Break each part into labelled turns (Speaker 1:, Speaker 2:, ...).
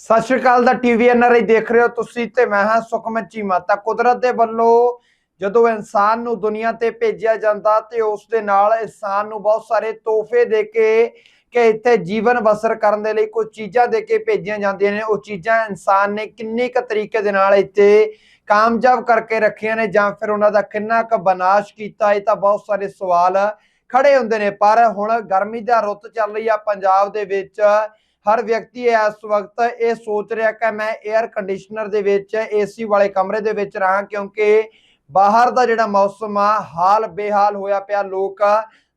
Speaker 1: ਸਤਿ ਸ਼੍ਰੀ ਅਕਾਲ ਦਾ TV NRI ਦੇਖ ਰਹੇ ਹੋ ਤੁਸੀਂ ਤੇ ਮੈਂ ਹਾਂ ਸੁਖਮਨ ਚੀਮਾ। ਤਾਂ ਕੁਦਰਤ ਦੇ ਵੱਲੋਂ ਜਦੋਂ ਇਨਸਾਨ ਨੂੰ ਦੁਨੀਆ ਤੇ ਭੇਜਿਆ ਜਾਂਦਾ ਤੇ ਉਸ ਦੇ ਨਾਲ ਇਨਸਾਨ ਨੂੰ ਬਹੁਤ ਸਾਰੇ ਤੋਹਫੇ ਦੇ ਕੇ ਕਿ ਇੱਥੇ ਜੀਵਨ ਬਸਰ ਕਰਨ ਦੇ ਲਈ ਕੁਝ ਚੀਜ਼ਾਂ ਦੇ ਕੇ ਭੇਜੀਆਂ ਜਾਂਦੀਆਂ ਨੇ। ਉਹ ਚੀਜ਼ਾਂ ਇਨਸਾਨ ਨੇ ਕਿੰਨੇ ਕੁ ਤਰੀਕੇ ਦੇ ਨਾਲ ਇੱਥੇ ਕਾਮਯਾਬ ਕਰਕੇ ਰੱਖੀਆਂ ਨੇ ਜਾਂ ਫਿਰ ਉਹਨਾਂ ਦਾ ਕਿੰਨਾ ਕੁ ਬਨਾਸ਼ ਕੀਤਾ, ਇਹ ਤਾਂ ਬਹੁਤ ਸਾਰੇ ਸਵਾਲ ਖੜੇ ਹੁੰਦੇ ਨੇ। ਪਰ ਹੁਣ ਗਰਮੀ ਦਾ ਰੁੱਤ ਚੱਲ ਰਹੀ ਆ ਪੰਜਾਬ ਦੇ ਵਿੱਚ। ਹਰ ਵਿਅਕਤੀ ਇਸ ਵਕਤ ਇਹ ਸੋਚ ਰਿਹਾ ਕਿ ਮੈਂ 에ਅਰ ਕੰਡੀਸ਼ਨਰ ਦੇ ਵਿੱਚ ਏਸੀ ਵਾਲੇ ਕਮਰੇ ਦੇ ਵਿੱਚ ਰਹਾਂ ਕਿਉਂਕਿ ਬਾਹਰ ਦਾ ਜਿਹੜਾ ਮੌਸਮ ਆ, ਹਾਲ ਬੇਹਾਲ ਹੋਇਆ ਪਿਆ, ਲੋਕ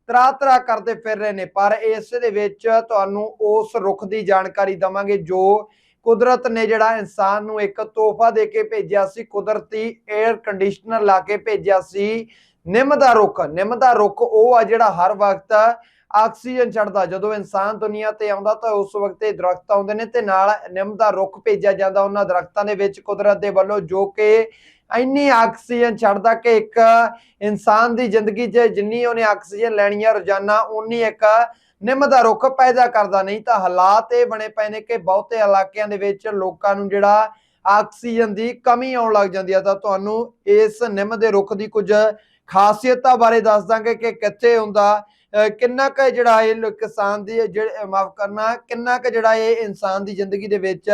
Speaker 1: ਤਰਾ ਤਰਾ ਕਰਦੇ ਫਿਰ ਰਹੇ ਨੇ। ਪਰ ਇਸ ਦੇ ਵਿੱਚ ਤੁਹਾਨੂੰ ਉਸ ਰੁੱਖ ਦੀ ਜਾਣਕਾਰੀ ਦਵਾਂਗੇ ਜੋ ਕੁਦਰਤ ਨੇ ਜਿਹੜਾ ਇਨਸਾਨ ਨੂੰ ਇੱਕ ਤੋਹਫਾ ਦੇ ਕੇ ਭੇਜਿਆ ਸੀ, ਕੁਦਰਤੀ 에ਅਰ ਕੰਡੀਸ਼ਨਰ ਲਾ ਕੇ ਭੇਜਿਆ ਸੀ। ਨਿੰਮ ਦਾ ਰੁੱਖ, ਨਿੰਮ ਦਾ ਰੁੱਖ ਉਹ ਆ ਜਿਹੜਾ ਹਰ ਵਕਤ ਆਕਸੀਜਨ ਛੱਡਦਾ ਜਦੋਂ ਇਨਸਾਨ ਦੁਨੀਆ ਤੇ ਆਉਂਦਾ ਤਾਂ ਉਸ ਵਕਤ ਇਹ ਦਰਖਤ ਆਉਂਦੇ ਨੇ ਤੇ ਨਾਲ ਨਿੰਮ ਦਾ ਰੁੱਖ ਭੇਜਿਆ ਜਾਂਦਾ ਉਹਨਾਂ ਦਰਖਤਾਂ ਦੇ ਵਿੱਚ ਕੁਦਰਤ ਦੇ ਵੱਲੋਂ, ਜੋ ਕਿ ਇੰਨੀ ਆਕਸੀਜਨ ਛੱਡਦਾ ਕਿ ਇੱਕ ਇਨਸਾਨ ਦੀ ਜ਼ਿੰਦਗੀ 'ਚ ਜਿੰਨੀ ਉਹਨੇ ਆਕਸੀਜਨ ਲੈਣੀ ਹੈ ਰੋਜ਼ਾਨਾ ਉਨੀ ਇੱਕ ਨਿੰਮ ਦਾ ਰੁੱਖ ਪੈਦਾ ਕਰਦਾ। ਨਹੀਂ ਤਾਂ ਹਾਲਾਤ ਇਹ ਬਣੇ ਪਏ ਨੇ ਕਿ ਬਹੁਤੇ ਇਲਾਕਿਆਂ ਦੇ ਵਿੱਚ ਲੋਕਾਂ ਨੂੰ ਜਿਹੜਾ ਆਕਸੀਜਨ ਦੀ ਕਮੀ ਆਉਣ ਲੱਗ ਜਾਂਦੀ ਹੈ ਤਾਂ ਤੁਹਾਨੂੰ ਇਸ ਨਿੰਮ ਦੇ ਰੁੱਖ ਦੀ ਕੁਝ ਖਾਸੀਅਤਾਂ ਬਾਰੇ ਦੱਸ ਦਾਂਗੇ ਕਿ ਕਿੱਥੇ ਹੁੰਦਾ ਕਿੰਨਾ ਕੁ ਜਿਹੜਾ ਇਹ ਕਿਸਾਨ ਦੀ ਜਿਹੜੇ ਮਾਫ ਕਰਨਾ, ਕਿੰਨਾ ਕੁ ਜਿਹੜਾ ਇਹ ਇਨਸਾਨ ਦੀ ਜ਼ਿੰਦਗੀ ਦੇ ਵਿੱਚ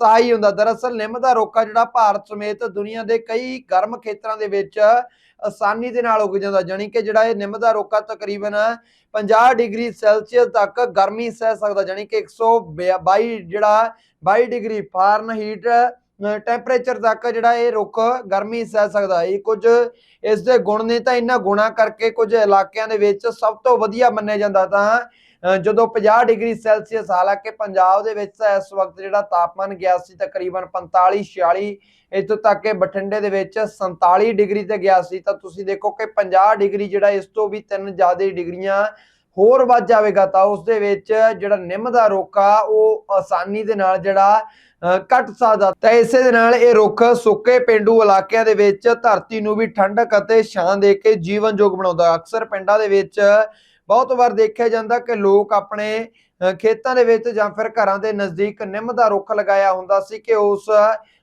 Speaker 1: ਸਹਾਈ ਹੁੰਦਾ। ਦਰਅਸਲ ਨਿੰਮ ਦਾ ਰੋਕਾ ਜਿਹੜਾ ਭਾਰਤ ਸਮੇਤ ਦੁਨੀਆ ਦੇ ਕਈ ਗਰਮ ਖੇਤਰਾਂ ਦੇ ਵਿੱਚ ਆਸਾਨੀ ਦੇ ਨਾਲ ਉੱਗ ਜਾਂਦਾ। ਜਾਣੀ ਕਿ ਜਿਹੜਾ ਇਹ ਨਿੰਮ ਦਾ ਰੋਕਾ ਤਕਰੀਬਨ 50 ਡਿਗਰੀ ਸੈਲਸੀਅਸ ਤੱਕ ਗਰਮੀ ਸਹਿ ਸਕਦਾ। ਜਾਣੀ ਕਿ 122 ਜਿਹੜਾ 22 ਡਿਗਰੀ ਫਾਰਨਹੀਟ ਟੈਂਪਰੇਚਰ ਤੱਕ ਜਿਹੜਾ ਇਹ ਰੁੱਖ ਗਰਮੀ ਸਹਿ ਸਕਦਾ ਇਹ ਕੁਝ ਇਸ ਦੇ ਗੁਣ ਨੇ ਤਾਂ ਇਹਨਾਂ ਗੁਣਾ ਕਰਕੇ ਕੁਝ ਇਲਾਕਿਆਂ ਦੇ ਵਿੱਚ ਸਭ ਤੋਂ ਵਧੀਆ ਮੰਨਿਆ ਜਾਂਦਾ ਤਾਂ ਅ, ਜਦੋਂ 50 ਡਿਗਰੀ ਸੈਲਸੀਅਸ ਹਾਲਾਂਕਿ ਪੰਜਾਬ ਦੇ ਵਿੱਚ ਤਾਂ ਇਸ ਵਕਤ ਜਿਹੜਾ ਤਾਪਮਾਨ ਗਿਆ ਸੀ ਤਕਰੀਬਨ 45 46 ਇੱਥੋਂ ਤੱਕ ਕਿ ਬਠਿੰਡੇ ਦੇ ਵਿੱਚ 47 ਡਿਗਰੀ ਤੇ ਗਿਆ ਸੀ। ਤਾਂ ਤੁਸੀਂ ਦੇਖੋ ਕਿ 50 ਡਿਗਰੀ ਜਿਹੜਾ ਇਸ ਤੋਂ ਵੀ ਤਿੰਨ ਜ਼ਿਆਦਾ ਡਿਗਰੀਆਂ ਹੋਰ ਵੱਧ ਜਾਵੇਗਾ ਤਾਂ ਉਸ ਦੇ ਵਿੱਚ ਜਿਹੜਾ ਨਿੰਮ ਦਾ ਰੁੱਖ ਆ, ਉਹ ਆਸਾਨੀ ਦੇ ਨਾਲ ਜਿਹੜਾ ਕੱਟ ਸਕਦਾ। ਤਾਂ ਇਸੇ ਦੇ ਨਾਲ ਇਹ ਰੁੱਖ ਸੁੱਕੇ ਪਿੰਡੂ ਇਲਾਕਿਆਂ ਦੇ ਵਿੱਚ ਧਰਤੀ ਨੂੰ ਵੀ ਠੰਡਕ ਅਤੇ ਛਾਂ ਦੇ ਕੇ ਜੀਵਨਯੋਗ ਬਣਾਉਂਦਾ ਅਕਸਰ ਪਿੰਡਾਂ ਦੇ ਵਿੱਚ ਬਹੁਤ ਵਾਰ ਦੇਖਿਆ ਜਾਂਦਾ ਕਿ ਲੋਕ ਆਪਣੇ ਖੇਤਾਂ ਦੇ ਵਿੱਚ ਜਾਂ ਫਿਰ ਘਰਾਂ ਦੇ ਨਜ਼ਦੀਕ ਨਿੰਮ ਦਾ ਰੁੱਖ ਲਗਾਇਆ ਹੁੰਦਾ ਸੀ ਕਿ ਉਸ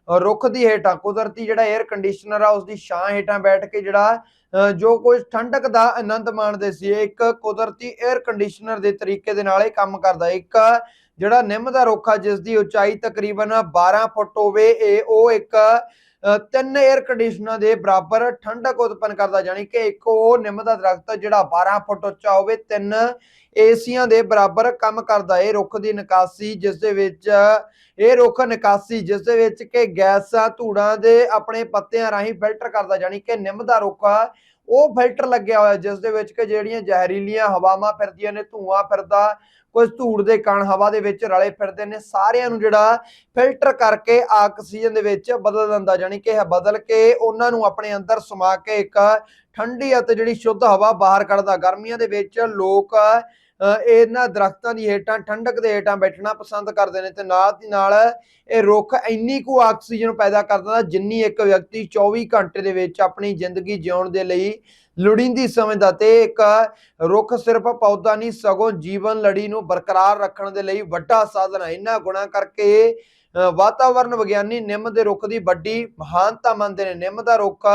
Speaker 1: ਰੁੱਖ ਦੀ ਹੇਠਾਂ ਕੁਦਰਤੀ ਜਿਹੜਾ 에ਅਰ ਕੰਡੀਸ਼ਨਰ ਆ ਉਸ ਦੀ ਛਾਂ ਹੇਠਾਂ ਬੈਠ ਕੇ ਜਿਹੜਾ ਅ, ਜੋ ਕੁਝ ਠੰਡਕ ਦਾ ਆਨੰਦ ਮਾਣਦੇ ਸੀ ਇੱਕ ਕੁਦਰਤੀ 에ਅਰ ਕੰਡੀਸ਼ਨਰ ਦੇ ਤਰੀਕੇ ਦੇ ਨਾਲ ਇਹ ਕੰਮ ਕਰਦਾ। ਇੱਕ ਜਿਹੜਾ ਨਿੰਮ ਦਾ ਰੁੱਖ ਆ ਜਿਸ ਦੀ ਉਚਾਈ ਤਕਰੀਬਨ 12 ਫੁੱਟ ਹੋਵੇ ਇਹ ਉਹ ਇੱਕ ਤਿੰਨ 에ਅਰ ਕੰਡੀਸ਼ਨਰ ਦੇ ਬਰਾਬਰ ਠੰਡਕ ਉਤਪੰਨ ਕਰਦਾ ਜਾਨੀ ਕਿ ਇੱਕ ਉਹ ਨਿੰਮ ਦਾ ਦਰਖਤ ਜਿਹੜਾ 12 ਫੁੱਟ ਉੱਚਾ ਹੋਵੇ, ਤਿੰਨ ਏਸੀਆਂ ਦੇ ਬਰਾਬਰ ਕੰਮ ਕਰਦਾ। ਇਹ ਰੁੱਖ ਦੀ ਨਿਕਾਸੀ, ਜਿਸ ਦੇ ਵਿੱਚ, ਇਹ ਰੁੱਖ ਨਿਕਾਸੀ, ਜਿਸ ਦੇ ਵਿੱਚ ਕਿ ਗੈਸਾਂ, ਧੂੜਾਂ ਦੇ ਆਪਣੇ ਪੱਤਿਆਂ ਰਾਹੀਂ ਫਿਲਟਰ ਕਰਦਾ ਜਾਨੀ ਕਿ ਨਿੰਮ ਦਾ ਰੁੱਖ ਉਹ ਫਿਲਟਰ ਲੱਗਿਆ ਹੋਇਆ, ਜਿਸ ਦੇ ਵਿੱਚ ਕਿ ਜਿਹੜੀਆਂ ਜ਼ਹਿਰੀਲੀਆਂ ਹਵਾਵਾਂ ਫਿਰਦੀਆਂ ਨੇ, ਧੂਆਂ ਫਿਰਦਾ ਕੁਝ ਧੂੜ ਦੇ ਕਣ ਹਵਾ ਦੇ ਵਿੱਚ ਰਲੇ ਫਿਰਦੇ ਨੇ, ਸਾਰਿਆਂ ਨੂੰ ਜਿਹੜਾ ਫਿਲਟਰ ਕਰਕੇ ਆਕਸੀਜਨ ਦੇ ਵਿੱਚ ਬਦਲ ਦਿੰਦਾ ਜਾਨੀ ਕਿ ਇਹ ਬਦਲ ਕੇ ਉਹਨਾਂ ਨੂੰ ਆਪਣੇ ਅੰਦਰ ਸਮਾ ਕੇ ਇੱਕ ਠੰਡੀ ਅਤੇ ਜਿਹੜੀ ਸ਼ੁੱਧ ਹਵਾ ਬਾਹਰ ਕੱਢਦਾ। ਗਰਮੀਆਂ ਦੇ ਵਿੱਚ ਲੋਕ ਇਹਨਾਂ ਦਰਖਤਾਂ ਦੀ ਹੇਠਾਂ ਠੰਡਕ ਦੇ ਹੇਠਾਂ ਬੈਠਣਾ ਪਸੰਦ ਕਰਦੇ ਨੇ ਤੇ ਨਾਲ ਦੀ ਨਾਲ ਇਹ ਰੁੱਖ ਇੰਨੀ ਕੁ ਆਕਸੀਜਨ ਪੈਦਾ ਕਰਦਾ ਜਿੰਨੀ ਇੱਕ ਵਿਅਕਤੀ 24 ਘੰਟੇ ਦੇ ਵਿੱਚ ਆਪਣੀ ਜ਼ਿੰਦਗੀ ਜਿਉਣ ਦੇ ਲਈ ਲੋੜੀਂਦੀ ਸਮਝਦਾ ਤੇ ਇੱਕ ਰੁੱਖ ਸਿਰਫ ਪੌਦਾ ਨਹੀਂ ਸਗੋਂ ਜੀਵਨ ਲੜੀ ਨੂੰ ਬਰਕਰਾਰ ਰੱਖਣ ਦੇ ਲਈ ਵੱਡਾ ਸਾਧਨ ਹੈ। ਇਹਨਾਂ ਗੁਣਾਂ ਕਰਕੇ ਅ, ਵਾਤਾਵਰਣ ਵਿਗਿਆਨੀ ਨਿੰਮ ਦੇ ਰੁੱਖ ਦੀ ਵੱਡੀ ਮਹਾਨਤਾ ਮੰਨਦੇ ਨੇ। ਨਿੰਮ ਦਾ ਰੁੱਖ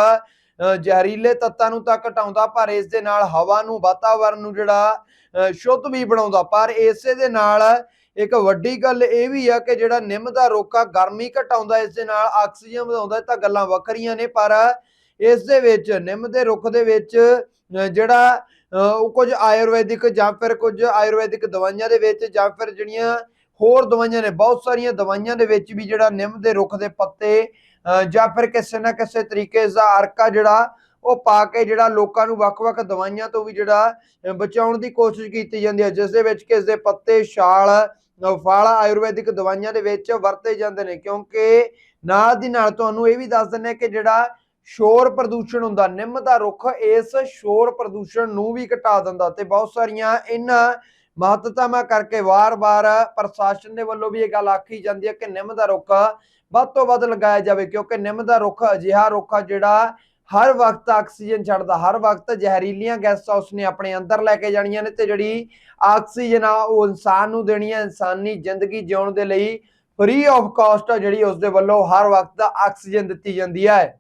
Speaker 1: ਜ਼ਹਿਰੀਲੇ ਤੱਤਾਂ ਨੂੰ ਤਾਂ ਘਟਾਉਂਦਾ, ਪਰ ਇਸ ਦੇ ਨਾਲ ਹਵਾ ਨੂੰ ਵਾਤਾਵਰਣ ਨੂੰ ਜਿਹੜਾ ਸ਼ੁੱਧ ਵੀ ਬਣਾਉਂਦਾ। ਪਰ ਇਸੇ ਦੇ ਨਾਲ ਇੱਕ ਵੱਡੀ ਗੱਲ ਇਹ ਵੀ ਆ ਕਿ ਜਿਹੜਾ ਨਿੰਮ ਦਾ ਰੁੱਖ ਆ ਗਰਮੀ ਘਟਾਉਂਦਾ, ਇਸ ਦੇ ਨਾਲ ਆਕਸੀਜਨ ਵਧਾਉਂਦਾ ਤਾਂ ਗੱਲਾਂ ਵੱਖਰੀਆਂ ਨੇ, ਪਰ ਇਸ ਦੇ ਵਿੱਚ, ਨਿੰਮ ਦੇ ਰੁੱਖ ਦੇ ਵਿੱਚ ਜਿਹੜਾ ਉਹ ਕੁਝ ਆਯੁਰਵੈਦਿਕ ਜਾਂ ਫਿਰ ਕੁਝ ਆਯੁਰਵੈਦਿਕ ਦਵਾਈਆਂ ਦੇ ਵਿੱਚ ਜਾਂ ਫਿਰ ਜਿਹੜੀਆਂ ਹੋਰ ਦਵਾਈਆਂ ਨੇ ਬਹੁਤ ਸਾਰੀਆਂ ਦਵਾਈਆਂ ਦੇ ਵਿੱਚ ਵੀ ਜਿਹੜਾ ਨਿੰਮ ਦੇ ਰੁੱਖ ਦੇ ਪੱਤੇ ਜਾਂ ਫਿਰ ਕਿਸੇ ਨਾ ਕਿਸੇ ਤਰੀਕੇ ਦਾ ਅਰਕਾ ਜਿਹੜਾ ਉਹ ਪਾ ਕੇ ਜਿਹੜਾ ਲੋਕਾਂ ਨੂੰ ਵੱਖ-ਵੱਖ ਦਵਾਈਆਂ ਤੋਂ ਵੀ ਜਿਹੜਾ ਬਚਾਉਣ ਦੀ ਕੋਸ਼ਿਸ਼ ਕੀਤੀ ਜਾਂਦੀ ਹੈ ਜਿਸ ਦੇ ਵਿੱਚ ਕਿ ਇਸ ਦੇ ਪੱਤੇ ਛਾਲ ਅ, ਫਲ ਆਯੁਰਵੈਦਿਕ ਦਵਾਈਆਂ ਦੇ ਵਿੱਚ ਵਰਤੇ ਜਾਂਦੇ ਨੇ। ਕਿਉਂਕਿ ਨਾਲ ਦੀ ਨਾਲ ਤੁਹਾਨੂੰ ਇਹ ਵੀ ਦੱਸ ਦਿੰਦੇ ਹਾਂ ਕਿ ਜਿਹੜਾ ਸ਼ੋਰ ਪ੍ਰਦੂਸ਼ਣ ਹੁੰਦਾ ਨਿੰਮ ਦਾ ਰੁੱਖ ਇਸ ਸ਼ੋਰ ਪ੍ਰਦੂਸ਼ਣ ਨੂੰ ਵੀ ਘਟਾ ਦਿੰਦਾ ਤੇ ਬਹੁਤ ਸਾਰੀਆਂ ਇਹਨਾਂ ਮਹੱਤਤਾਵਾਂ ਕਰਕੇ ਵਾਰ-ਵਾਰ ਪ੍ਰਸ਼ਾਸਨ ਦੇ ਵੱਲੋਂ ਵੀ ਇਹ ਗੱਲ ਆਖੀ ਜਾਂਦੀ ਹੈ ਕਿ ਨਿੰਮ ਦਾ ਰੁੱਖ ਵੱਧ ਤੋਂ ਵੱਧ ਲਗਾਇਆ ਜਾਵੇ, ਕਿਉਂਕਿ ਨਿੰਮ ਦਾ ਰੁੱਖ ਅਜਿਹਾ ਰੁੱਖ ਆ ਜਿਹੜਾ ਹਰ ਵਕਤ ਆਕਸੀਜਨ ਛੱਡਦਾ, ਹਰ ਵਕਤ ਜ਼ਹਿਰੀਲੀਆਂ ਗੈਸਾਂ ਉਸਨੇ ਆਪਣੇ ਅੰਦਰ ਲੈ ਕੇ ਜਾਣੀਆਂ ਨੇ ਤੇ ਜਿਹੜੀ ਆਕਸੀਜਨ ਆ ਉਹ ਇਨਸਾਨ ਨੂੰ ਦੇਣੀ ਹੈ, ਇਨਸਾਨੀ ਜ਼ਿੰਦਗੀ ਜਿਉਣ ਦੇ ਲਈ ਫ੍ਰੀ ਆਫ ਕਾਸਟ ਜਿਹੜੀ ਉਸ ਦੇ ਵੱਲੋਂ ਹਰ ਵਕਤ ਆਕਸੀਜਨ ਦਿੱਤੀ ਜਾਂਦੀ ਹੈ।